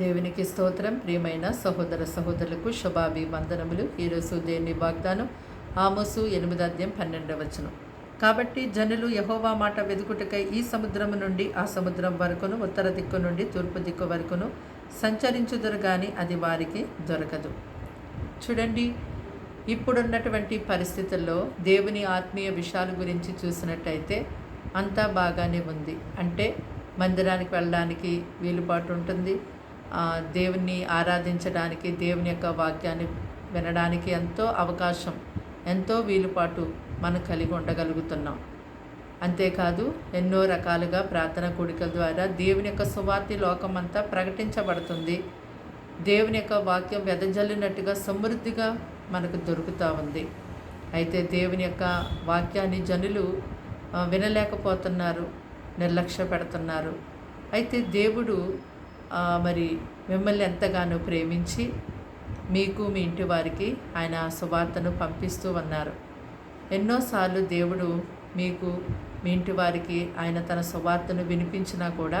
దేవునికి స్తోత్రం. ప్రియమైన సహోదర సహోదరులకు శుభాభివందనములు. ఈరోజు దేవుని వాగ్దానం ఆమోసు ఎనిమిది అధ్యాయం పన్నెండవ వచనం. కాబట్టి జనులు యహోవా మాట వెదుకుటకై ఈ సముద్రము నుండి ఆ సముద్రం వరకును ఉత్తర దిక్కు నుండి తూర్పు దిక్కు వరకును సంచరించుదురు కానీ అది వారికి దొరకదు. చూడండి ఇప్పుడున్నటువంటి పరిస్థితుల్లో దేవుని ఆత్మీయ విషయాల గురించి చూసినట్టయితే అంతా బాగానే ఉంది. అంటే మందిరానికి వెళ్ళడానికి వీలుబాటు ఉంటుంది దేవుణ్ణి ఆరాధించడానికి దేవుని యొక్క వాక్యాన్ని వినడానికి ఎంతో అవకాశం ఎంతో వీలుపాటు మనం కలిగి ఉండగలుగుతున్నాం. అంతేకాదు ఎన్నో రకాలుగా ప్రార్థన కూడికల ద్వారా దేవుని యొక్క సువార్తి లోకమంతా ప్రకటించబడుతుంది. దేవుని యొక్క వాక్యం వెదజల్లినట్టుగా సమృద్ధిగా మనకు దొరుకుతూ ఉంది. అయితే దేవుని యొక్క వాక్యాన్ని జనులు వినలేకపోతున్నారు నిర్లక్ష్య పెడుతున్నారు. అయితే దేవుడు మరి మిమ్మల్ని ఎంతగానో ప్రేమించి మీకు మీ ఇంటి వారికి ఆయన సువార్తను పంపిస్తూ ఉన్నారు. ఎన్నోసార్లు దేవుడు మీకు మీ ఇంటి వారికి ఆయన తన సువార్తను వినిపించినా కూడా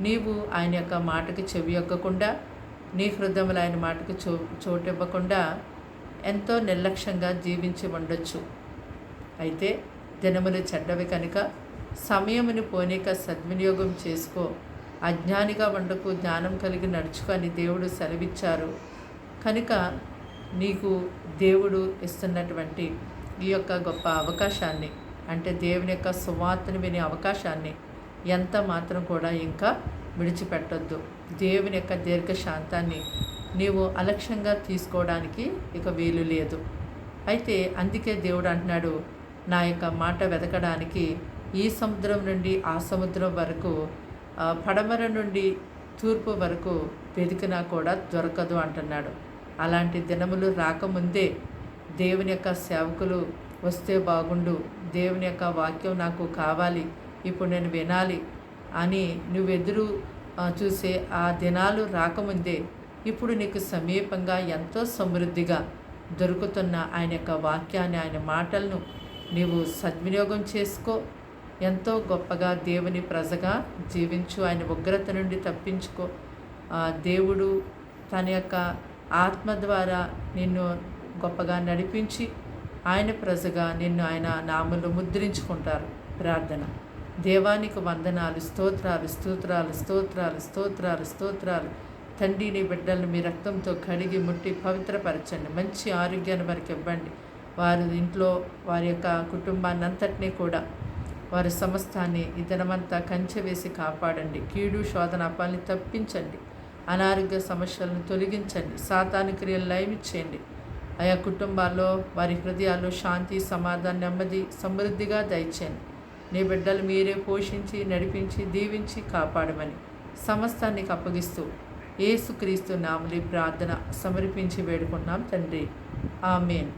నీవు ఆయన యొక్క మాటకి చెవి యొక్కకుండా నీ హృదయంలో ఆయన మాటకు చో చోటివ్వకుండా ఎంతో నిర్లక్ష్యంగా జీవించి ఉండొచ్చు. అయితే దినములు చెడ్డవి కనుక సమయముని పోనీక సద్వినియోగం చేసుకో. అజ్ఞానిగా ఉండకు జ్ఞానం కలిగి నడుచుకొని దేవుడు సెలవిచ్చారు. కనుక నీకు దేవుడు ఇస్తున్నటువంటి ఈ యొక్క గొప్ప అవకాశాన్ని అంటే దేవుని యొక్క సువార్తను వినే అవకాశాన్ని ఎంత మాత్రం కూడా ఇంకా విడిచిపెట్టొద్దు. దేవుని యొక్క దీర్ఘశాంతాన్ని నీవు అలక్ష్యంగా తీసుకోవడానికి ఇక వీలు లేదు. అయితే అందుకే దేవుడు అంటున్నాడు నా యొక్క మాట వెతకడానికి ఈ సముద్రం నుండి ఆ సముద్రం వరకు పడమర నుండి తూర్పు వరకు వెతికినా కూడా దొరకదు అంటున్నాడు. అలాంటి దినములు రాకముందే దేవుని యొక్క సేవకులు వస్తే బాగుండు. దేవుని యొక్క వాక్యం నాకు కావాలి. ఇప్పుడు నేను వినాలి అని నువ్వు ఎదురు చూసే ఆ దినాలు రాకముందే ఇప్పుడు నీకు సమీపంగా ఎంతో సమృద్ధిగా దొరుకుతున్న ఆయన యొక్క వాక్యాన్ని ఆయన మాటలను నీవు సద్వినియోగం చేసుకో. ఎంతో గొప్పగా దేవుని ప్రజగా జీవించు. ఆయన ఉగ్రత నుండి తప్పించుకో. దేవుడు తన యొక్క ఆత్మ ద్వారా నిన్ను గొప్పగా నడిపించి ఆయన ప్రజగా నిన్ను ఆయన నామలు ముద్రించుకుంటారు. ప్రార్థన. దేవానికి వందనాలు స్తోత్రాలు స్తోత్రాలు స్తోత్రాలు స్తోత్రాలు స్తోత్రాలు. తండ్రిని బిడ్డలను మీ రక్తంతో కడిగి ముట్టి పవిత్రపరచండి. మంచి ఆరోగ్యాన్ని వారికి ఇవ్వండి. వారి ఇంట్లో వారి యొక్క కుటుంబాన్ని అంతటినీ కూడా వారి సమస్తాన్ని ఈ దినమంతా కంచె వేసి కాపాడండి. కీడు శోధన అపాలని తప్పించండి. అనారోగ్య సమస్యలను తొలగించండి. సాతాను క్రియలు లయమిచ్చేయండి. ఆయా కుటుంబాల్లో వారి హృదయాల్లో శాంతి సమాధానం నెమ్మది సమృద్ధిగా దయచేయండి. నీ బిడ్డలు మీరే పోషించి నడిపించి దీవించి కాపాడమని సమస్తానికి అప్పగిస్తూ ఏసుక్రీస్తు నామలి ప్రార్థన సమర్పించి వేడుకున్నాం తండ్రి. ఆమెన్.